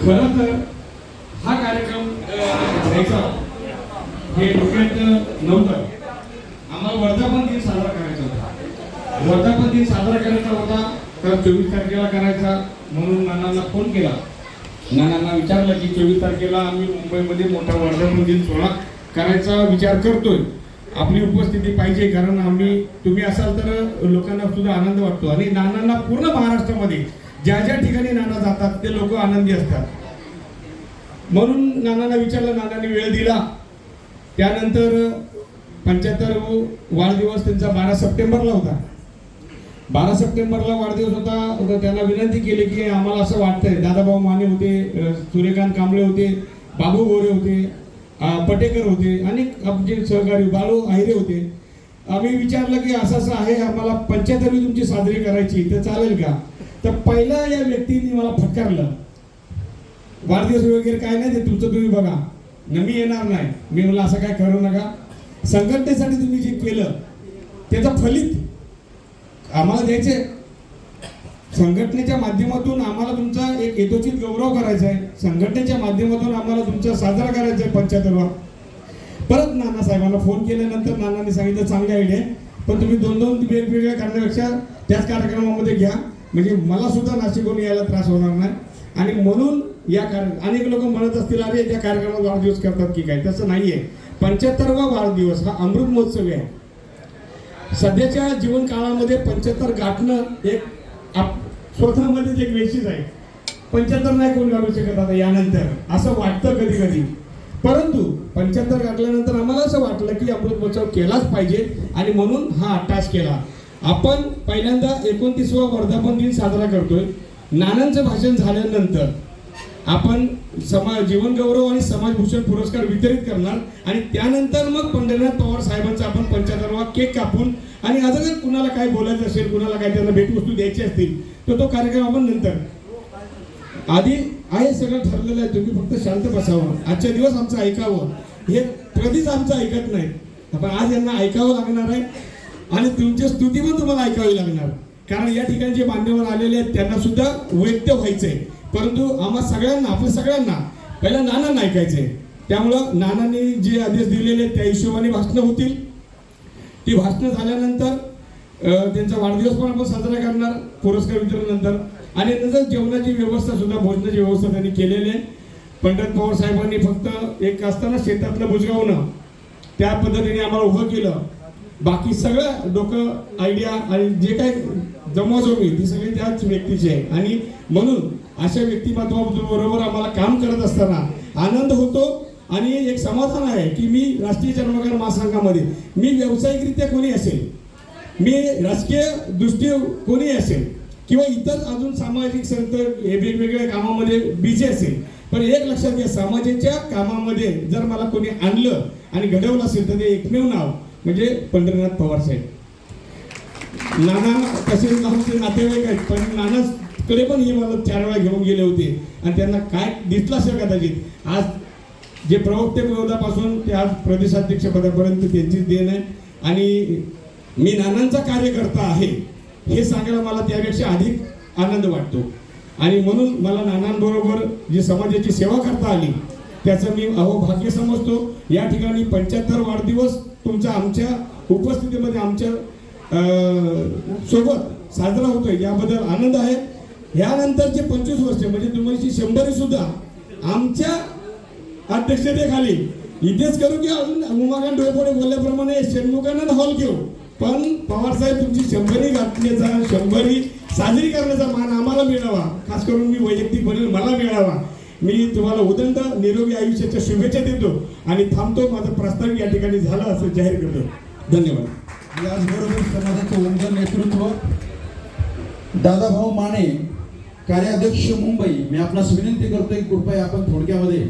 खरं तर हा कार्यक्रम घ्यायचा. हे डोक्यात नव्हतं. आम्हाला वर्धापन दिन साजरा करायचा होता. वर्धापन दिन साजरा करायचा होता तर चोवीस तारखेला करायचा म्हणून नानांना फोन केला. नानांना विचारलं की चोवीस तारखेला आम्ही मुंबईमध्ये मोठा वर्धापन दिन सोहळा करायचा विचार करतोय. आपली उपस्थिती पाहिजे कारण आम्ही तुम्ही असाल तर लोकांना सुद्धा आनंद वाटतो. आणि नानांना पूर्ण महाराष्ट्रामध्ये ज्या ज्या ठिकाणी नाना जातात ते लोक आनंदी असतात. म्हणून नानांना विचारलं नानांनी वेळ दिला. त्यानंतर पंच्याहत्तर वाढदिवस त्यांचा बारा सप्टेंबरला होता. बारा सप्टेंबरला वाढदिवस होता त्यांना विनंती केली की आम्हाला असं वाटतंय. दादाभाऊ माने होते सूर्यकांत कांबळे होते बाबू गोरे होते पटेकर होते अनेक आमचे सहकारी बाळू आहिरे होते. आम्ही विचारलं की असं असं आहे आम्हाला पंच्याहत्तरवी तुमची साजरी करायची तर चालेल का? तर पहिला या व्यक्तीने मला फटकारलं. वाढदिवस वगैरे काय नाही ते तुमचं तुम्ही बघा. न मी येणार नाही. मी म्हणलं असं काय करू नका. संघटनेसाठी तुम्ही जे केलं त्याचं फलित आम्हाला द्यायचे संघटनेच्या माध्यमातून आम्हाला तुमचा एक यथोचित गौरव करायचा आहे. संघटनेच्या माध्यमातून आम्हाला तुमचा साजरा करायचा आहे पंच्याहत्तरवा. परत नाना साहेबांना फोन केल्यानंतर नानाने सांगितलं चांगली आयडिया आहे. पण तुम्ही दोन दोन वेगवेगळ्या करण्यापेक्षा त्याच कार्यक्रमामध्ये घ्या. म्हणजे मला सुद्धा नाशिकहून यायला त्रास होणार नाही. आणि म्हणून या कार्य अनेक लोक म्हणत असतील अरे त्या कार्यक्रमात वाढदिवस करतात की काय? तसं नाहीये. पंच्याहत्तरवा वाढदिवस हा अमृत महोत्सव आहे. सध्याच्या जीवन काळामध्ये पंच्याहत्तर गाठणं एक आप स्वतःमध्येच एक वेशीच आहे. पंच्याहत्तर नाही कोण गाठू शकत आता यानंतर असं वाटतं कधी कधी परंतु पंच्याहत्तर गाठल्यानंतर आम्हाला असं वाटलं की अमृत महोत्सव केलाच पाहिजे आणि म्हणून हा अट्टास केला. आपण पहिल्यांदा एकोणतीसवा वर्धापन दिन साजरा करतोय. नानांचं भाषण झाल्यानंतर आपण समाज जीवनगौरव आणि समाजभूषण पुरस्कार वितरित करणार आणि त्यानंतर मग पंढरीनाथ पवार साहेबांचा आपण पंच्याहत्तरवा केक कापून आणि आता जर कुणाला काय बोलायचं असेल कुणाला काय त्यांना भेटवस्तू द्यायची असतील तर तो कार्यक्रम आपण नंतर. आधी आहे सगळं ठरलेलं आहे तुम्ही फक्त शांत बसावं. आजच्या दिवस आमचं ऐकावं. हे कधीच आमचं ऐकत नाही. आपण आज यांना ऐकावं लागणार आहे. आणि तुमची स्तुती पण तुम्हाला ऐकावी लागणार. कारण या ठिकाणी जे मान्यवर आलेले आहेत त्यांना सुद्धा वैद्य व्हायचंय. परंतु आम्हा सगळ्यांना आपल्या सगळ्यांना पहिला नानांना ऐकायचंय. त्यामुळं नानांनी जे आदेश दिलेले आहेत त्या हिशोबाने भाषणं होतील. ती भाषणं झाल्यानंतर त्यांचा वाढदिवस पण आपण साजरा करणार पुरस्कार वितरणानंतर आणि नंतर जेवणाची व्यवस्था सुद्धा भोजनाची व्यवस्था त्यांनी केलेली आहे. पंडित पवार साहेबांनी फक्त एक असताना शेतातलं बुजगावणं त्या पद्धतीने आम्हाला उभं केलं. बाकी सगळं डोकं आयडिया आणि जे काही जमवाजमवी ती सगळी त्याच व्यक्तीची आहे. आणि म्हणून अशा व्यक्तिमत्वाबरोबर आम्हाला काम करत असताना आनंद होतो आणि एक समाधान आहे की मी राष्ट्रीय चर्मकार महासंघामध्ये मी व्यावसायिकरित्या कोणी असेल मी राजकीय दृष्टी कोणी असेल किंवा इतर अजून सामाजिक संत हे वेगवेगळ्या कामामध्ये बिझी असेल पण एक लक्षात घ्या समाजाच्या कामामध्ये जर मला कोणी आणलं आणि घडवलं असेल तर ते एकमेव नाव. म्हणजे पंढरीनाथ पवार साहेब. नाना तसे आमचे नातेवाईक आहेत पण नानाकडे पण हे मला चार वेळा घेऊन गेले होते. आणि त्यांना काय दिसलं असेल कदाचित आज जे प्रवक्ते पदापासून ते आज प्रदेशाध्यक्षपदापर्यंत त्यांचीच देण आहे. आणि मी नानांचा कार्यकर्ता आहे हे सांगायला मला त्यापेक्षा अधिक आनंद वाटतो. आणि म्हणून मला नानांबरोबर जी समाजाची सेवा करता आली त्याचं मी अहो भाग्य समजतो. या ठिकाणी पंच्याहत्तर वाढदिवस तुमचा आमच्या उपस्थितीमध्ये आमच्यासोबत साजरा होतोय. याबद्दल आनंद आहे. यानंतरचे पंचवीस वर्ष म्हणजे तुमची शंभरी सुद्धा आमच्या अध्यक्षतेखाली इथेच करू की अजून उमाकांत डोळपुढे बोलल्याप्रमाणे षण्मुखानंद हॉल घेऊ? पण पवारसाहेब तुमची शंभरी गाठण्याचा शंभरी साजरी करण्याचा मान आम्हाला मिळावा. खास करून मी वैयक्तिकपणे मला मिळावा. मी तुम्हाला उदंड निरोगी आयुष्याच्या शुभेच्छा देतो आणि थांबतो. माझं प्रस्ताव या ठिकाणी झालं असं जाहीर करतो. धन्यवाद. याचबरोबर समाजाचं उमद नेतृत्व दादाभाऊ माने कार्याध्यक्ष मुंबई मी आपणास विनंती करतोय कृपया आपण थोडक्यामध्ये